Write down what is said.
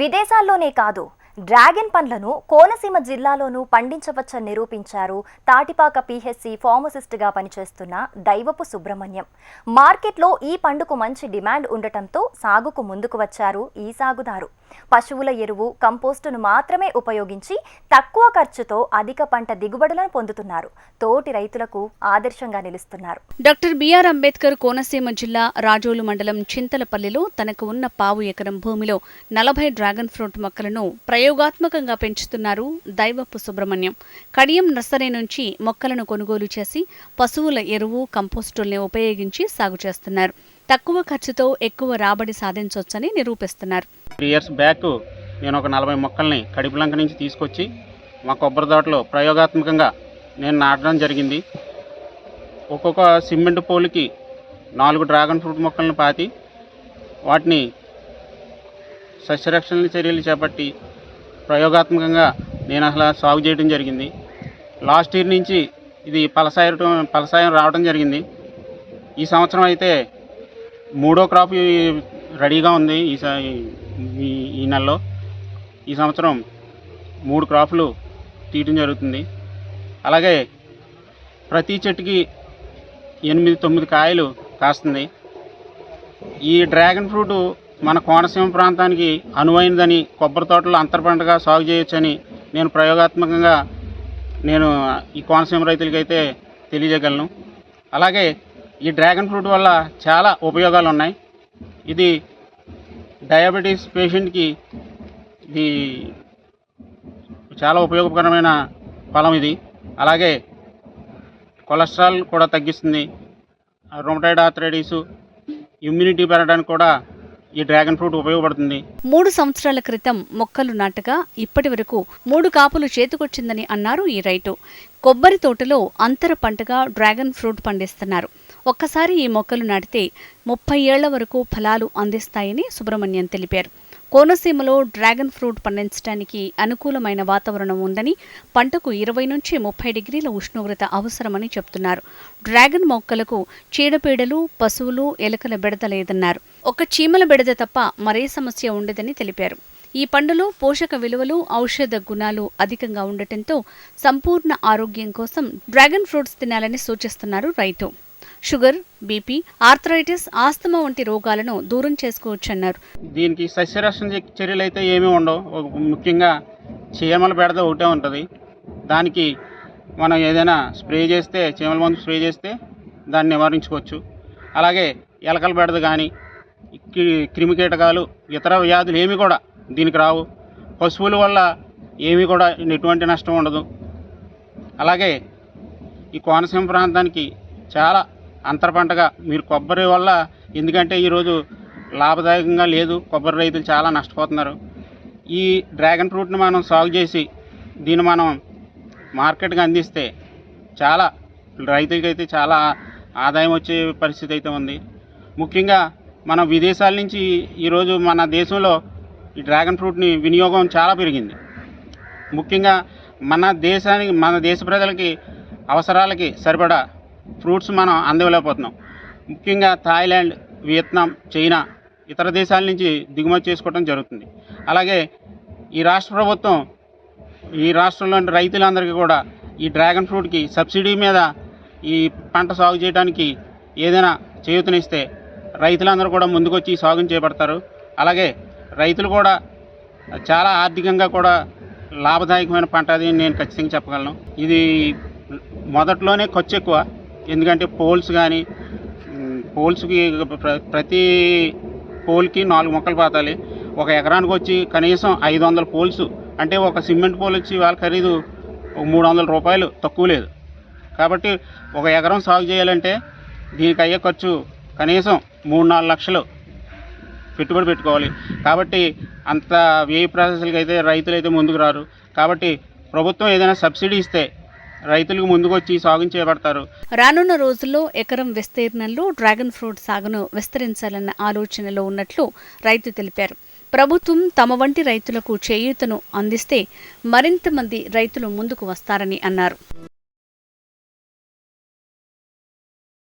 విదేశాల్లోనే కాదు డ్రాగన్ పండ్లను కోనసీమ జిల్లాలోనూ పండించవచ్చని నిరూపించారు తాటిపాక పీహెచ్సి ఫార్మసిస్ట్గా పనిచేస్తున్న దైవపు సుబ్రహ్మణ్యం. మార్కెట్లో ఈ పండుకు మంచి డిమాండ్ ఉండటంతో సాగుకు ముందుకు వచ్చారు ఈ సాగుదారు. పశువుల ఎరువు కంపోస్టును మాత్రమే ఉపయోగించి తక్కువ ఖర్చుతో అధిక పంట దిగుబడులను పొందుతున్నారు. తోటి రైతులకు ఆదర్శంగా నిలుస్తున్నారు. డాక్టర్ బిఆర్ అంబేద్కర్ కోనసీమ జిల్లా రాజోలు మండలం చింతలపల్లిలో తనకు ఉన్న పావు ఎకరం భూమిలో నలభై డ్రాగన్ ఫ్రూట్ మొక్కలను ప్రయోగాత్మకంగా పెంచుతున్నారు దైవపు సుబ్రహ్మణ్యం. కడియం నర్సరీ నుంచి మొక్కలను కొనుగోలు చేసి పశువుల ఎరువు కంపోస్టుల్ని ఉపయోగించి సాగు చేస్తున్నారు. తక్కువ ఖర్చుతో ఎక్కువ రాబడి సాధించవచ్చని నిరూపిస్తున్నారు. త్రీ ఇయర్స్ బ్యాక్ నేను ఒక నలభై మొక్కల్ని కడిపిలంక నుంచి తీసుకొచ్చి మా కొబ్బరి తోటలో ప్రయోగాత్మకంగా నేను నాటడం జరిగింది. ఒక్కొక్క సిమెంట్ పోలుకి నాలుగు డ్రాగన్ ఫ్రూట్ మొక్కలను పాతి వాటిని సస్యరక్షణ చర్యలు చేపట్టి ప్రయోగాత్మకంగా నేను అసలు సాగు చేయడం జరిగింది. లాస్ట్ ఇయర్ నుంచి ఇది పలసాయటం పలసాయం రావడం జరిగింది. ఈ సంవత్సరం అయితే మూడో క్రాప్ రెడీగా ఉంది ఈసారి ఈ నెలలో. ఈ సంవత్సరం మూడు క్రాపులు తీయటం జరుగుతుంది. అలాగే ప్రతి చెట్టుకి ఎనిమిది తొమ్మిది కాయలు కాస్తుంది. ఈ డ్రాగన్ ఫ్రూట్ మన కోనసీమ ప్రాంతానికి అనువైనదని కొబ్బరి తోటలో అంతర పంటగా సాగు చేయొచ్చని నేను ప్రయోగాత్మకంగా నేను ఈ కోనసీమ రైతులకైతే తెలియజేయగలను. అలాగే ఈ డ్రాగన్ ఫ్రూట్ వల్ల చాలా ఉపయోగాలు ఉన్నాయి ఇది డయాబెటీస్ పేషెంట్కి ఇది చాలా ఉపయోగకరమైన ఫలం ఇది. అలాగే కొలెస్ట్రాల్ కూడా తగ్గిస్తుంది. రొమటైడ్ ఆథరైటిస్ ఇమ్యూనిటీ పెరగడానికి కూడా ఈ డ్రాగన్ ఫ్రూట్ ఉపయోగపడుతుంది. మూడు సంవత్సరాల క్రితం మొక్కలు నాటగా ఇప్పటి వరకు మూడు కాపులు చేతికొచ్చిందని అన్నారు ఈ రైతు. కొబ్బరి తోటలో అంతర పంటగా డ్రాగన్ ఫ్రూట్ పండిస్తున్నారు. ఒక్కసారి ఈ మొక్కలు నాటితే ముప్పై ఏళ్ళ వరకు ఫలాలు అందిస్తాయని సుబ్రహ్మణ్యం తెలిపారు. కోనసీమలో డ్రాగన్ ఫ్రూట్ పండించడానికి అనుకూలమైన వాతావరణం ఉందని పంటకు ఇరవై నుంచి ముప్పై డిగ్రీల ఉష్ణోగ్రత అవసరమని చెప్తున్నారు. డ్రాగన్ మొక్కలకు చీడపీడలు పశువులు ఎలుకల బెడద లేదన్నారు. ఒక చీమల బెడద తప్ప మరే సమస్య ఉండదని తెలిపారు. ఈ పండులో పోషక విలువలు ఔషధ గుణాలు అధికంగా ఉండటంతో సంపూర్ణ ఆరోగ్యం కోసం డ్రాగన్ ఫ్రూట్స్ తినాలని సూచిస్తున్నారు రైతు. షుగర్ బీపీ ఆర్థరైటిస్ ఆస్తమా వంటి రోగాలను దూరం చేసుకోవచ్చన్నారు. దీనికి సస్యరక్షణ చర్యలు అయితే ఏమీ ఉండవు. ముఖ్యంగా చీమల బెడద ఒకటే ఉంటుంది. దానికి మనం ఏదైనా స్ప్రే చేస్తే చీమల మందు స్ప్రే చేస్తే దాన్ని నివారించుకోవచ్చు. అలాగే ఎలకల బెడద కానీ క్రిమికీటకాలు ఇతర వ్యాధులు ఏమి కూడా దీనికి రావు. పశువుల వల్ల ఏమీ కూడా ఎటువంటి నష్టం ఉండదు. అలాగే ఈ కోనసీమ ప్రాంతానికి చాలా అంతర పంటగా మీరు కొబ్బరి వల్ల ఎందుకంటే ఈరోజు లాభదాయకంగా లేదు. కొబ్బరి రైతులు చాలా నష్టపోతున్నారు. ఈ డ్రాగన్ ఫ్రూట్ని మనం సాగు చేసి దీన్ని మనం మార్కెట్కి అందిస్తే చాలా రైతులకైతే చాలా ఆదాయం వచ్చే పరిస్థితి అయితే ఉంది. ముఖ్యంగా మన విదేశాల నుంచి ఈరోజు మన దేశంలో ఈ డ్రాగన్ ఫ్రూట్ని వినియోగం చాలా పెరిగింది. ముఖ్యంగా మన దేశానికి మన దేశ ప్రజలకి అవసరాలకి సరిపడా ఫ్రూట్స్ మనం అందలేకపోతున్నాం. ముఖ్యంగా థాయిలాండ్ వియత్నాం చైనా ఇతర దేశాల నుంచి దిగుమతి చేసుకోవడం జరుగుతుంది. అలాగే ఈ రాష్ట్ర ప్రభుత్వం ఈ రాష్ట్రంలోని రైతులందరికీ కూడా ఈ డ్రాగన్ ఫ్రూట్కి సబ్సిడీ మీద ఈ పంట సాగు చేయడానికి ఏదైనా చేయూతనిస్తే రైతులందరూ కూడా ముందుకొచ్చి ఈ సాగుని చేపడతారు. అలాగే రైతులు కూడా చాలా ఆర్థికంగా కూడా లాభదాయకమైన పంట అది నేను ఖచ్చితంగా చెప్పగలను. ఇది మొదట్లోనే ఖర్చు ఎక్కువ. ఎందుకంటే పోల్స్ కానీ పోల్స్కి ప్ర- ప్రతి పోల్కి నాలుగు మొక్కలు పాతాలి. ఒక ఎకరానికి వచ్చి కనీసం ఐదు వందల పోల్స్ అంటే ఒక సిమెంట్ పోల్ వచ్చి వాళ్ళ ఖరీదు ఒక మూడు వందల రూపాయలు తక్కువ లేదు. కాబట్టి ఒక ఎకరం సాగు చేయాలంటే దీనికి అయ్యే ఖర్చు కనీసం మూడు నాలుగు లక్షలు పెట్టుబడి పెట్టుకోవాలి. కాబట్టి అంత వ్యయ ప్రాసెస్లకి అయితే రైతులు అయితే ముందుకు రారు. కాబట్టి ప్రభుత్వం ఏదైనా సబ్సిడీ ఇస్తే రైతులకు ముందుకొచ్చి సాగు చేపడతారు రానున్న రోజుల్లో ఎకరం విస్తీర్ణంలో డ్రాగన్ ఫ్రూట్ సాగును విస్తరించాలన్న ఆలోచనలో ఉన్నట్లు రైతు తెలిపారు. ప్రభుత్వం తమ వంటి రైతులకు చేయూతను అందిస్తే మరింత మంది రైతులు ముందుకు వస్తారని అన్నారు.